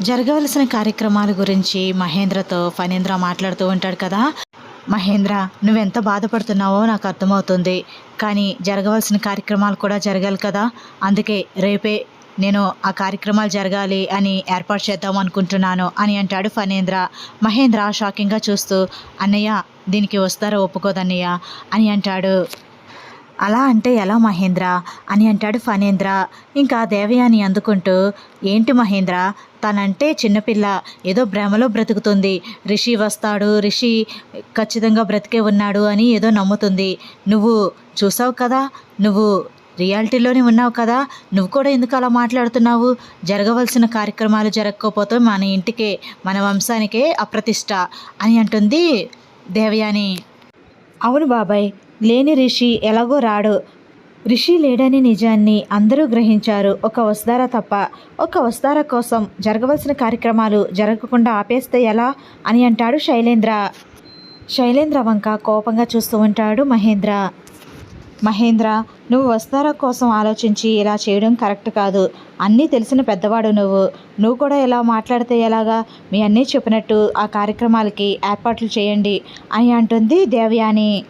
జరగవలసిన కార్యక్రమాల గురించి మహేంద్రతో ఫణీంద్ర మాట్లాడుతూ ఉంటాడు కదా. మహేంద్ర నువ్వెంత బాధపడుతున్నావో నాకు అర్థమవుతుంది. కానీ జరగవలసిన కార్యక్రమాలు కూడా జరగాలి కదా. అందుకే రేపే నేను ఆ కార్యక్రమాలు జరగాలి అని ఏర్పాటు చేద్దాం అనుకుంటున్నాను అని అంటాడు ఫణేంద్ర. మహేంద్ర షాకింగ్గా చూస్తూ అన్నయ్య దీనికి వస్తారో ఒప్పుకోదన్నయ్య? అని అంటాడు. అలా అంటే ఎలా మహేంద్ర? అని అంటాడు ఫణేంద్ర. ఇంకా దేవయాని అందుకుంటూ ఏంటి మహేంద్ర? తనంటే చిన్నపిల్ల ఏదో భ్రమలో బ్రతుకుతుంది. రిషి వస్తాడు రిషి ఖచ్చితంగా బ్రతికే ఉన్నాడు అని ఏదో నమ్ముతుంది. నువ్వు చూసావు కదా? నువ్వు రియాలిటీలోనే ఉన్నావు కదా? నువ్వు కూడా ఎందుకు అలా మాట్లాడుతున్నావు? జరగవలసిన కార్యక్రమాలు జరగకపోతే మన ఇంటికే మన వంశానికే అప్రతిష్ట అని అంటుంది దేవయాని. అవును బాబాయ్ లేని రిషి ఎలాగో రాడు. రిషి లేడని నిజాన్ని అందరూ గ్రహించారు. ఒక వస్తార తప్ప ఒక వస్తార కోసం జరగవలసిన కార్యక్రమాలు జరగకుండా ఆపేస్తే ఎలా అని అంటాడు శైలేంద్ర. శైలేంద్ర వంక కోపంగా చూస్తూ ఉంటాడు మహేంద్ర. మహేంద్ర నువ్వు వస్తారా కోసం ఆలోచించి ఇలా చేయడం కరెక్ట్ కాదు. అన్నీ తెలిసిన పెద్దవాడు నువ్వు. నువ్వు కూడా ఇలా మాట్లాడితే ఎలాగా? మీ అన్నీ చెప్పినట్టు ఆ కార్యక్రమాలకి ఏర్పాట్లు చేయండి అని అంటుంది దేవయాని.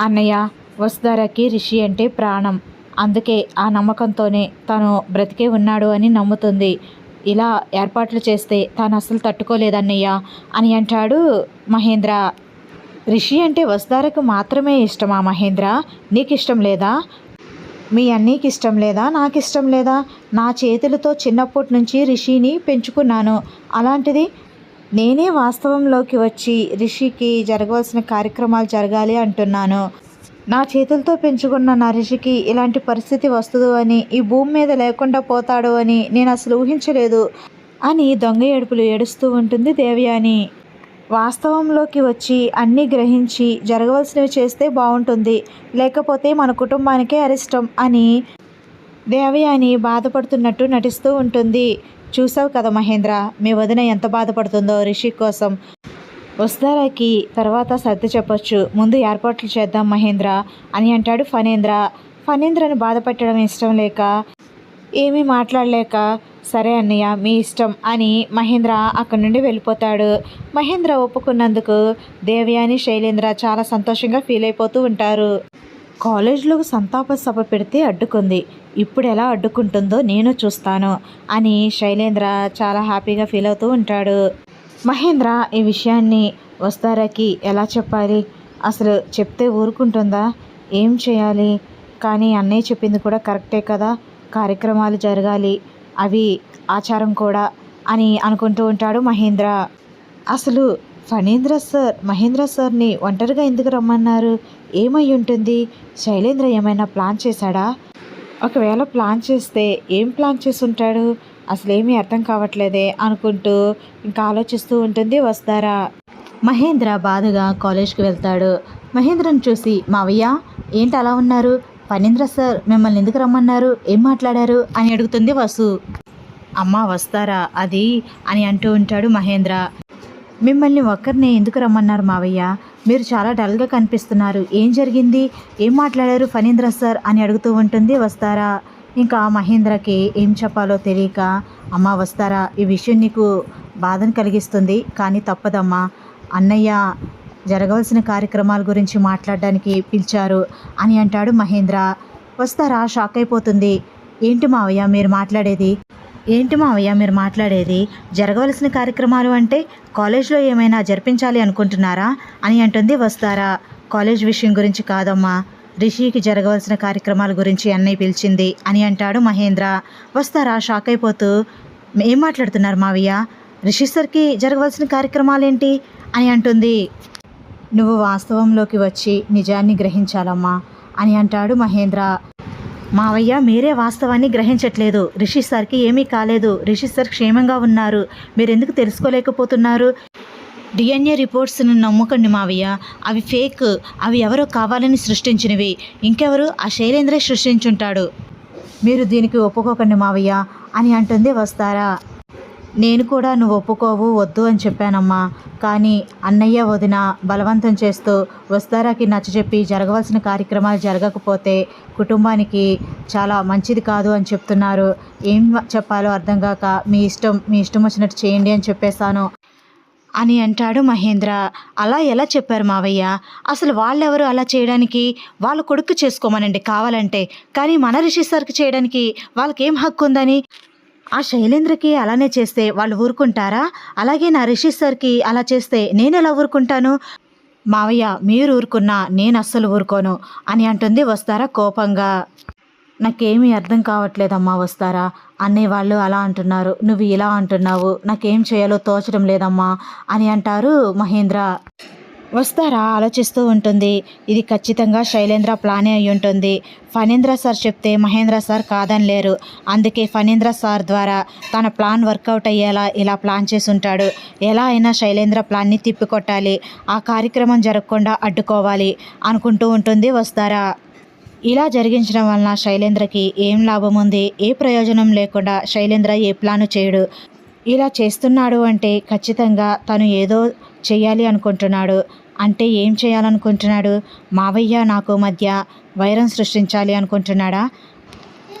అన్నయ్య వసుధారకి రిషి అంటే ప్రాణం. అందుకే ఆ నమ్మకంతోనే తను బ్రతికే ఉన్నాడు అని నమ్ముతుంది. ఇలా ఏర్పాట్లు చేస్తే తాను అసలు తట్టుకోలేదన్నయ్య అని అంటాడు మహేంద్ర. రిషి అంటే వసుధారకు మాత్రమే ఇష్టమా మహేంద్ర? నీకు ఇష్టం లేదా? మీ అన్నీకి ఇష్టం లేదా? నాకు ఇష్టం లేదా? నా చేతులతో చిన్నప్పటి నుంచి రిషిని పెంచుకున్నాను. అలాంటిది నేనే వాస్తవంలోకి వచ్చి రిషికి జరగవలసిన కార్యక్రమాలు జరగాలి అంటున్నాను. నా చేతులతో పెంచుకున్న నా రిషికి ఇలాంటి పరిస్థితి వస్తుందో అని ఈ భూమి మీద లేకుండా పోతాడు అని నేను అసలు ఊహించలేదు అని దొంగ ఏడుపులు ఏడుస్తూ ఉంటుంది దేవయాని. వాస్తవంలోకి వచ్చి అన్నీ గ్రహించి జరగవలసినవి చేస్తే బాగుంటుంది లేకపోతే మన కుటుంబానికే అరిష్టం అని దేవయాని బాధపడుతున్నట్టు నటిస్తూ ఉంటుంది. చూసావు కదా మహేంద్ర మీ వదిన ఎంత బాధపడుతుందో రిషి కోసం. వస్తారాకి తర్వాత సర్ది చెప్పొచ్చు. ముందు ఏర్పాట్లు చేద్దాం మహేంద్ర అని అంటాడు ఫణేంద్ర. ఫణేంద్రని బాధపెట్టడం ఇష్టం లేక ఏమీ మాట్లాడలేక సరే అన్నయ్య మీ ఇష్టం అని మహేంద్ర అక్కడి నుండి వెళ్ళిపోతాడు. మహేంద్ర ఒప్పుకున్నందుకు దేవ్యాని శైలేంద్ర చాలా సంతోషంగా ఫీల్ అయిపోతూ ఉంటారు. కాలేజ్లో సంతాప సభ పెడితే అడ్డుకుంది. ఇప్పుడు ఎలా అడ్డుకుంటుందో నేను చూస్తాను అని శైలేంద్ర చాలా హ్యాపీగా ఫీల్ అవుతూ ఉంటాడు. మహేంద్ర ఈ విషయాన్ని వస్తారాకి ఎలా చెప్పాలి? అసలు చెప్తే ఊరుకుంటుందా? ఏం చేయాలి? కానీ అన్నయ్య చెప్పింది కూడా కరెక్టే కదా? కార్యక్రమాలు జరగాలి. అవి ఆచారం కూడా అని అనుకుంటూ ఉంటాడు మహేంద్ర. అసలు ఫణీంద్ర సార్ మహేంద్ర సార్ని ఒంటరిగా ఎందుకు రమ్మన్నారు? ఏమై ఉంటుంది? శైలేంద్ర ఏమైనా ప్లాన్ చేశాడా? ఒకవేళ ప్లాన్ చేస్తే ఏం ప్లాన్ చేసి ఉంటాడు అసలేమీ అర్థం కావట్లేదే అనుకుంటూ ఇంకా ఆలోచిస్తూ ఉంటుంది వస్తారా మహేంద్ర బాధగా కాలేజ్కి వెళ్తాడు. మహేంద్రను చూసి మావయ్య ఏంటి అలా ఉన్నారు? పనీంద్ర సార్ మిమ్మల్ని ఎందుకు రమ్మన్నారు? ఏం మాట్లాడారు? అని అడుగుతుంది వసు. అమ్మ వస్తారా? అది అని అంటూ ఉంటాడు మహేంద్ర. మిమ్మల్ని ఒక్కరిని ఎందుకు రమ్మన్నారు మావయ్య? మీరు చాలా డల్గా కనిపిస్తున్నారు. ఏం జరిగింది? ఏం మాట్లాడారు ఫణీంద్ర సార్ అని అడుగుతూ ఉంటుంది. వస్తారా? ఇంకా మహేంద్రకి ఏం చెప్పాలో తెలియక అమ్మ వస్తారా? ఈ విషయం నీకు బాధను కలిగిస్తుంది. కానీ తప్పదమ్మా. అన్నయ్య జరగవలసిన కార్యక్రమాల గురించి మాట్లాడడానికి పిలిచారు అని అంటాడు మహేంద్ర. వస్తారా? షాక్ అయిపోతుంది. ఏంటి మావయ్య మీరు మాట్లాడేది? ఏంటి మావయ్య మీరు మాట్లాడేది? జరగవలసిన కార్యక్రమాలు అంటే కాలేజ్లో ఏమైనా జరిపించాలి అనుకుంటున్నారా అని అంటుంది వస్తారా? కాలేజ్ విషయం గురించి కాదమ్మా. రిషికి జరగవలసిన కార్యక్రమాల గురించి అన్నయ్య పిలిచింది అని అంటాడు మహేంద్ర. వస్తారా? షాక్ అయిపోతూ ఏం మాట్లాడుతున్నారు మావయ్య? రిషి సార్కి జరగవలసిన కార్యక్రమాలేంటి అని అంటుంది. నువ్వు వాస్తవంలోకి వచ్చి నిజాన్ని గ్రహించాలమ్మా అని అంటాడు మహేంద్ర. మావయ్య మీరే వాస్తవాన్ని గ్రహించట్లేదు. రిషి సార్కి ఏమీ కాలేదు. రిషి సార్ క్షేమంగా ఉన్నారు. మీరెందుకు తెలుసుకోలేకపోతున్నారు? డిఎన్ఏ రిపోర్ట్స్ని నమ్మకండి మావయ్య. అవి ఫేక్. అవి ఎవరో కావాలని సృష్టించినవి. ఇంకెవరు? ఆ శైలేంద్రే సృష్టించుంటాడు. మీరు దీనికి ఒప్పుకోకండి మావయ్య అని అంటుంది వస్తారా? నేను కూడా నువ్వు ఒప్పుకోవు వద్దు అని చెప్పానమ్మా. కానీ అన్నయ్య వదిన బలవంతం చేస్తూ వస్తారాకి నచ్చజెప్పి జరగవలసిన కార్యక్రమాలు జరగకపోతే కుటుంబానికి చాలా మంచిది కాదు అని చెప్తున్నారు. ఏం చెప్పాలో అర్థం కాక మీ ఇష్టం మీ ఇష్టం వచ్చినట్టు చేయండి అని చెప్పేశాను అని అంటాడు మహేంద్ర. అలా ఎలా చెప్పారు మావయ్య? అసలు వాళ్ళెవరు అలా చేయడానికి? వాళ్ళ కొడుకు చేసుకోమనండి కావాలంటే. కానీ మన రిషి సార్కి చేయడానికి వాళ్ళకేం హక్కు ఉందని ఆ శైలేంద్రకి అలానే చేస్తే వాళ్ళు ఊరుకుంటారా? అలాగే నా రిషి సార్కి అలా చేస్తే నేను ఎలా ఊరుకుంటాను? మావయ్య మీరు ఊరుకున్నా నేను అస్సలు ఊరుకోను అని అంటుంది వస్తారా కోపంగా. నాకేమీ అర్థం కావట్లేదమ్మా వస్తారా? అన్నయ్య వాళ్ళు అలా అంటున్నారు నువ్వు ఇలా అంటున్నావు నాకేం చేయాలో తోచడం లేదమ్మా అని అంటారు మహేంద్ర. వస్తారా? ఆలోచిస్తూ ఉంటుంది. ఇది ఖచ్చితంగా శైలేంద్ర ప్లానే అయి ఉంటుంది. ఫణీంద్ర సార్ చెప్తే మహేంద్ర సార్ కాదనలేరు అందుకే ఫణీంద్ర సార్ ద్వారా తన ప్లాన్ వర్కౌట్ అయ్యేలా ఇలా ప్లాన్ చేసి ఉంటాడు ఎలా అయినా శైలేంద్ర ప్లాన్ని తిప్పికొట్టాలి. ఆ కార్యక్రమం జరగకుండా అడ్డుకోవాలి అనుకుంటూ ఉంటుంది. వస్తారా? ఇలా జరిగించడం వలన శైలేంద్రకి ఏం లాభం ఉంది? ఏ ప్రయోజనం లేకుండా శైలేంద్ర ఏ ప్లాను చేయడు? ఇలా చేస్తున్నాడు అంటే ఖచ్చితంగా తను ఏదో చేయాలి అనుకుంటున్నాడు. అంటే ఏం చేయాలనుకుంటున్నాడు? మావయ్య నాకు మధ్య వైరం సృష్టించాలి అనుకుంటున్నాడా?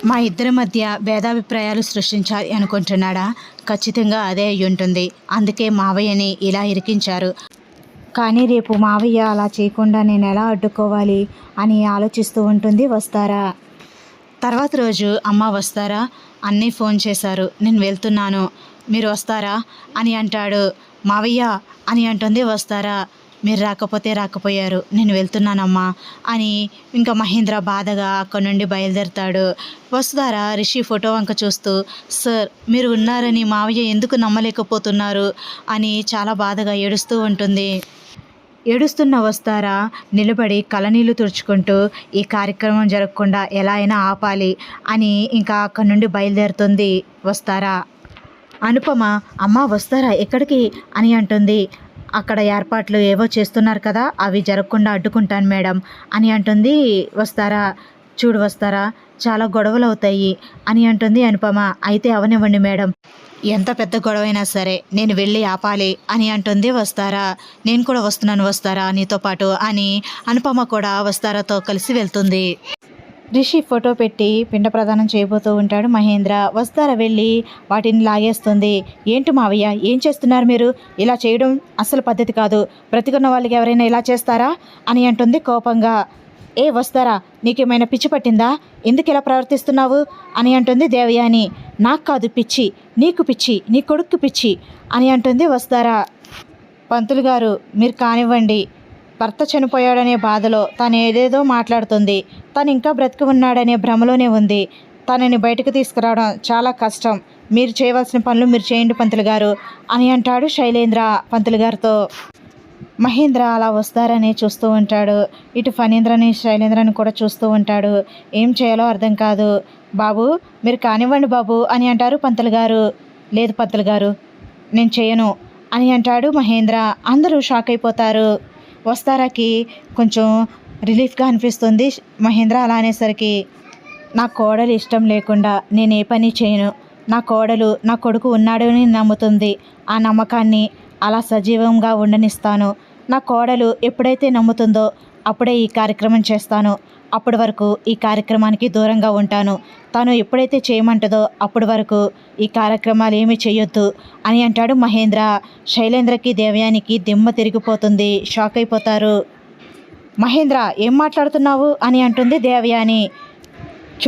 మా ఇద్దరి మధ్య భేదాభిప్రాయాలు సృష్టించాలి అనుకుంటున్నాడా? ఖచ్చితంగా అదే అయి ఉంటుంది అందుకే మావయ్యని ఇలా ఇరికించారు. కానీ రేపు మావయ్య అలా చేయకుండా నేను ఎలా అడ్డుకోవాలి అని ఆలోచిస్తూ ఉంటుంది వస్తారా? తర్వాత రోజు అమ్మ వస్తారా? అన్నీ ఫోన్ చేశారు. నేను వెళ్తున్నాను. మీరు వస్తారా? అని అంటాడు. మావయ్య అని అంటుంది వస్తారా? మీరు రాకపోతే రాకపోయారు నేను వెళ్తున్నానమ్మా అని ఇంకా మహేంద్ర బాధగా అక్కడి నుండి బయలుదేరుతాడు. వస్తారా రిషి ఫోటో వంక చూస్తూ సార్ మీరు ఉన్నారని మావయ్య ఎందుకు నమ్మలేకపోతున్నారు? అని చాలా బాధగా ఏడుస్తూ ఉంటుంది. ఏడుస్తున్న వస్తారా నిలబడి కలనీళ్ళు తుడుచుకుంటూ ఈ కార్యక్రమం జరగకుండా ఎలా అయినా ఆపాలి అని ఇంకా అక్కడి నుండి బయలుదేరుతుంది వస్తారా అనుపమ అమ్మ వస్తారా ఎక్కడికి? అని అంటుంది. అక్కడ ఏర్పాట్లు ఏవో చేస్తున్నారు కదా అవి జరగకుండా అడ్డుకుంటాను మేడం అని అంటుంది. వస్తారా? చూడు వస్తారా? చాలా గొడవలు అవుతాయి అని అంటుంది అనుపమ. అయితే అవనివ్వండి మేడం. ఎంత పెద్ద గొడవైనా సరే నేను వెళ్ళి ఆపాలి అని అంటుంది. వస్తారా? నేను కూడా వస్తున్నాను వస్తారా నీతో పాటు అని అనుపమ కూడా వస్తారాతో కలిసి వెళ్తుంది. రిషి ఫోటో పెట్టి పిండ ప్రదానం చేయబోతూ ఉంటాడు మహేంద్ర. వస్తారా వెళ్ళి? వాటిని లాగేస్తుంది. ఏంటి మావయ్య? ఏం చేస్తున్నారు మీరు? ఇలా చేయడం అసలు పద్ధతి కాదు. బ్రతికున్న వాళ్ళకి ఎవరైనా ఇలా చేస్తారా? అని అంటుంది కోపంగా. ఏ వస్తారా? నీకేమైనా పిచ్చి పట్టిందా? ఎందుకు ఇలా ప్రవర్తిస్తున్నావు? అని అంటుంది దేవయాని. నాకు కాదు పిచ్చి. నీకు పిచ్చి. నీ కొడుక్కు పిచ్చి. అని అంటుంది వస్తారా. పంతులు గారు మీరు కానివ్వండి. భర్త చనిపోయాడనే బాధలో తను ఏదేదో మాట్లాడుతుంది. తను ఇంకా బ్రతికి ఉన్నాడనే భ్రమలోనే ఉంది. తనని బయటకు తీసుకురావడం చాలా కష్టం. మీరు చేయవలసిన పనులు మీరు చేయండి పంతులు గారు అని అంటాడు శైలేంద్ర పంతులు గారితో. మహేంద్ర అలా వస్తారని చూస్తూ ఉంటాడు. ఇటు ఫణీంద్రని శైలేంద్రని కూడా చూస్తూ ఉంటాడు. ఏం చేయాలో అర్థం కాదు. బాబు మీరు కానివ్వండి బాబు అని అంటారు పంతులు గారు. లేదు పంతులు గారు నేను చేయను అని అంటాడు మహేంద్ర. అందరూ షాక్ అయిపోతారు. వస్తారాకి కొంచెం రిలీఫ్గా అనిపిస్తుంది. మహేంద్ర అలా అనేసరికి నా కోడలు ఇష్టం లేకుండా నేను ఏ పని చేయను. నా కోడలు నా కొడుకు ఉన్నాడని నమ్ముతుంది. ఆ నమ్మకాన్ని అలా సజీవంగా ఉండనిస్తాను. నా కోడలు ఎప్పుడైతే నమ్ముతుందో అప్పుడే ఈ కార్యక్రమం చేస్తాను. అప్పటి వరకు ఈ కార్యక్రమానికి దూరంగా ఉంటాను. తను ఎప్పుడైతే చేయమంటుందో అప్పటి వరకు ఈ కార్యక్రమాలు ఏమీ చేయొద్దు అని అంటాడు మహేంద్ర. శైలేంద్రకి దేవయానికి దిమ్మ తిరిగిపోతుంది. షాక్ అయిపోతారు. మహేంద్ర ఏం మాట్లాడుతున్నావు? అని అంటుంది దేవయాని.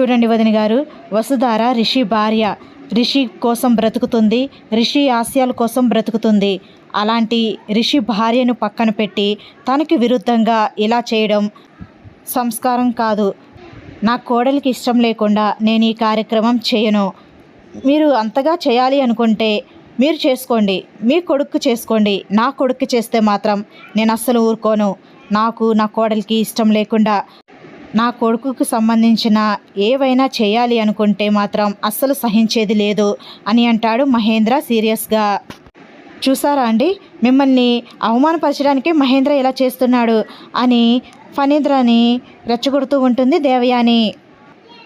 చూడండి వదిన గారు వసుధార రిషి భార్య. రిషి కోసం బ్రతుకుతుంది. రిషి ఆశయాల కోసం బ్రతుకుతుంది. అలాంటి రిషి భార్యను పక్కన పెట్టి తనకి విరుద్ధంగా ఇలా చేయడం సంస్కారం కాదు. నా కోడలికి ఇష్టం లేకుండా నేను ఈ కార్యక్రమం చేయను. మీరు అంతగా చేయాలి అనుకుంటే మీరు చేసుకోండి. మీ కొడుకు చేసుకోండి. నా కొడుకు చేస్తే మాత్రం నేను అస్సలు ఊరుకోను. నాకు నా కోడలికి ఇష్టం లేకుండా నా కొడుకుకు సంబంధించిన ఏవైనా చేయాలి అనుకుంటే మాత్రం అస్సలు సహించేది లేదు అని అంటాడు మహేంద్ర సీరియస్గా. చూసారా అండి? మిమ్మల్ని అవమానపరచడానికి మహేంద్ర ఇలా చేస్తున్నాడు అని ఫణీంద్రని రెచ్చగొడుతూ ఉంటుంది దేవయాని.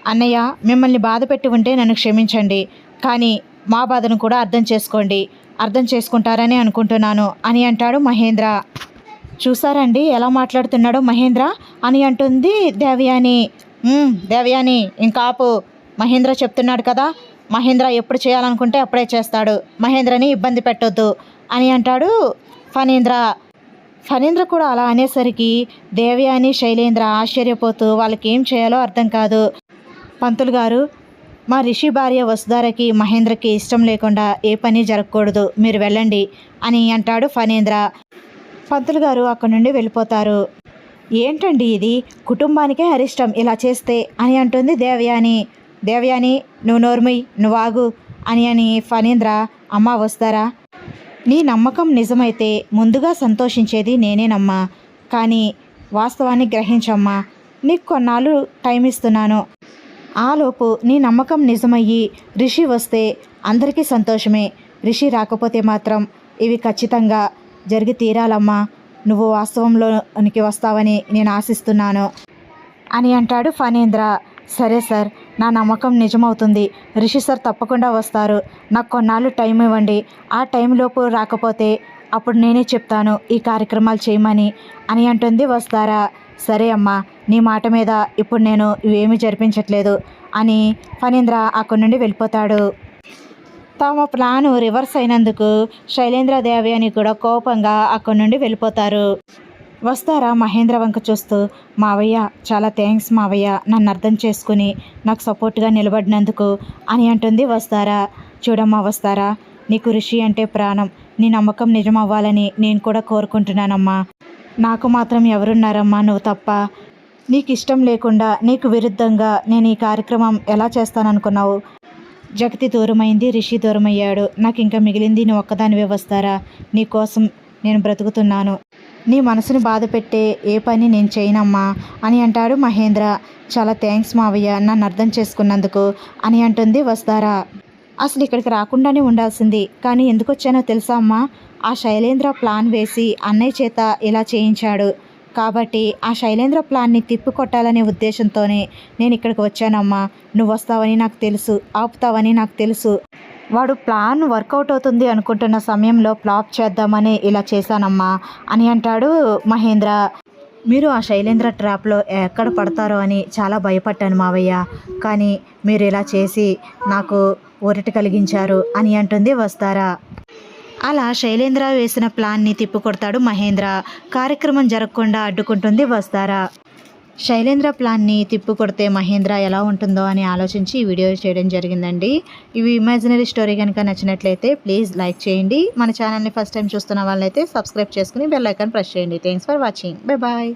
అన్నయ్య మిమ్మల్ని బాధ పెట్టి ఉంటే నన్ను క్షమించండి కానీ మా బాధను కూడా అర్థం చేసుకోండి అర్థం చేసుకుంటారని అనుకుంటున్నాను అని అంటాడు మహేంద్ర. చూసారండి ఎలా మాట్లాడుతున్నాడో మహేంద్ర? అని అంటుంది దేవయాని. దేవయాని ఇంకా ఆపు. మహేంద్ర చెప్తున్నాడు కదా మహేంద్ర ఎప్పుడు చేయాలనుకుంటే అప్పుడే చేస్తాడు మహేంద్రని ఇబ్బంది పెట్టొద్దు అని అంటాడు ఫణీంద్ర. ఫణీంద్ర కూడా అలా అనేసరికి దేవయాని శైలేంద్ర ఆశ్చర్యపోతూ వాళ్ళకి ఏం చేయాలో అర్థం కాదు. పంతులు గారు మా రిషి భార్య వసుధారకి మహేంద్రకి ఇష్టం లేకుండా ఏ పని జరగకూడదు మీరు వెళ్ళండి అని అంటాడు ఫణీంద్ర. పంతులు గారు అక్కడి నుండి వెళ్ళిపోతారు. ఏంటండి ఇది? కుటుంబానికే అరిష్టం ఇలా చేస్తే అని అంటుంది దేవయాని. దేవయాని నువ్వు నోర్మి నువ్వు ఆగు అని అని ఫణీంద్ర అమ్మ వస్తారా నీ నమ్మకం నిజమైతే ముందుగా సంతోషించేది నేనేనమ్మా. కానీ వాస్తవాన్ని గ్రహించమ్మా. నీకు కొన్నాళ్ళు టైం ఇస్తున్నాను ఆలోపు నీ నమ్మకం నిజమయ్యి రిషి వస్తే అందరికీ సంతోషమే. రిషి రాకపోతే మాత్రం ఇవి ఖచ్చితంగా జరిగి తీరాలమ్మా. నువ్వు వాస్తవంలోనికి వస్తావని నేను ఆశిస్తున్నాను. అని అంటాడు ఫణీంద్ర. సరే సార్ నా నమ్మకం నిజమవుతుంది. రిషి సార్ తప్పకుండా వస్తారు. నాకు కొన్నాళ్ళు టైం ఇవ్వండి. ఆ టైంలోపు రాకపోతే అప్పుడు నేనే చెప్తాను ఈ కార్యక్రమాలు చేయమని అని అంటుంది వస్తారా. సరే అమ్మా నీ మాట మీద ఇప్పుడు నేను ఇవేమీ జరిపించట్లేదు అని ఫణీంద్ర అక్కడి నుండి వెళ్ళిపోతాడు. తమ ప్లాను రివర్స్ అయినందుకు శైలేంద్ర దేవి అని కూడా కోపంగా అక్కడి నుండి వెళ్ళిపోతారు. వస్తారా మహేంద్ర వంక చూస్తూ మావయ్య చాలా థ్యాంక్స్ మావయ్య నన్ను అర్థం చేసుకుని నాకు సపోర్ట్గా నిలబడినందుకు అని అంటుంది వస్తారా? చూడమ్మా వస్తారా? నీకు ఋషి అంటే ప్రాణం. నీ నమ్మకం నిజం అవ్వాలని నేను కూడా కోరుకుంటున్నానమ్మా. నాకు మాత్రం ఎవరున్నారమ్మా నువ్వు తప్ప. నీకు ఇష్టం లేకుండా నీకు విరుద్ధంగా నేను ఈ కార్యక్రమం ఎలా చేస్తాననుకున్నావు? జగతి దూరమైంది రిషి దూరమయ్యాడు. నాకు ఇంకా మిగిలింది నువ్వు ఒక్కదానివే వస్తారా? నీకోసం నేను బ్రతుకుతున్నాను. నీ మనసుని బాధ పెట్టే ఏ పని నేను చేయనమ్మా? అని అంటాడు మహేంద్ర. చాలా థ్యాంక్స్ మావయ్య నన్ను అర్థం చేసుకున్నందుకు అని అంటుంది వస్తారా అసలు ఇక్కడికి రాకుండానే ఉండాల్సింది. కానీ ఎందుకు వచ్చానో తెలుసా అమ్మా? ఆ శైలేంద్ర ప్లాన్ వేసి అన్నయ్య చేత ఇలా చేయించాడు. కాబట్టి ఆ శైలేంద్ర ప్లాన్ని తిప్పికొట్టాలనే ఉద్దేశంతోనే నేను ఇక్కడికి వచ్చానమ్మా. నువ్వు వస్తావని నాకు తెలుసు ఆపుతావని నాకు తెలుసు. వాడు ప్లాన్ వర్కౌట్ అవుతుంది అనుకుంటున్న సమయంలో ఫ్లాప్ చేద్దామని ఇలా చేశానమ్మా అని అంటాడు మహేంద్ర. మీరు ఆ శైలేంద్ర ట్రాప్లో ఎక్కడ పడతారో అని చాలా భయపడ్డాను మావయ్య. కానీ మీరు ఇలా చేసి నాకు ఊరట కలిగించారు అని అంటుంది వస్తారా. అలా శైలేంద్ర వేసిన ప్లాన్ని తిప్పికొడతాడు మహేంద్ర. కార్యక్రమం జరగకుండా అడ్డుకుంటుంది వస్తారా. శైలేంద్ర ప్లాన్ని తిప్పికొడితే మహేంద్ర ఎలా ఉంటుందో అని ఆలోచించి ఈ వీడియో చేయడం జరిగిందండి. ఇవి ఇమాజినరీ స్టోరీ కనుక నచ్చినట్లయితే ప్లీజ్ లైక్ చేయండి. మన ఛానల్ని ఫస్ట్ టైం చూస్తున్న వాళ్ళైతే సబ్స్క్రైబ్ చేసుకుని బెల్ ఐకాన్ ప్రెస్ చేయండి. Thanks for watching bye bye